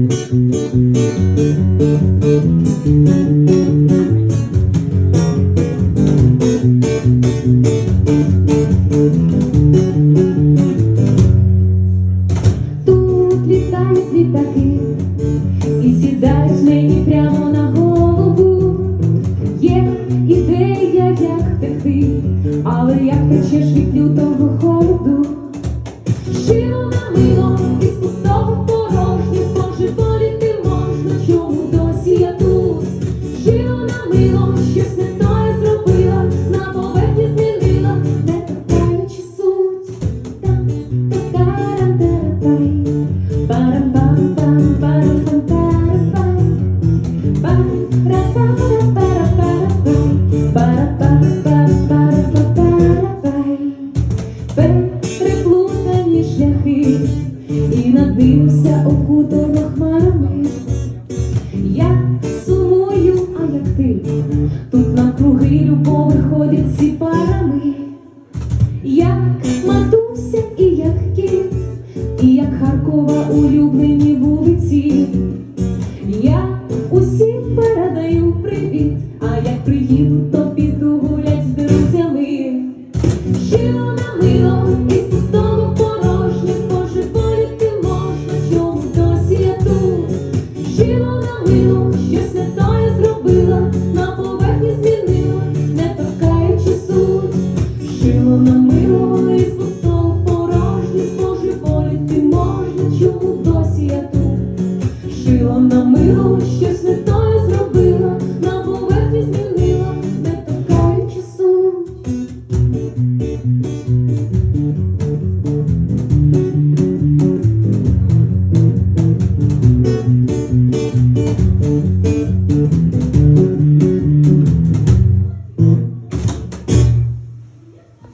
Тут літають літаки і сідають мені прямо на голову. Є ідея, як втекти, але як течеш від лютого Переплутані шляхи і надивився окутано хмарами. Я сумую, а як ти, тут навкруги любов ходять всі парами. Як Харкова улюблені вулиці. Я усім передаю привіт, а як приїду, на милощі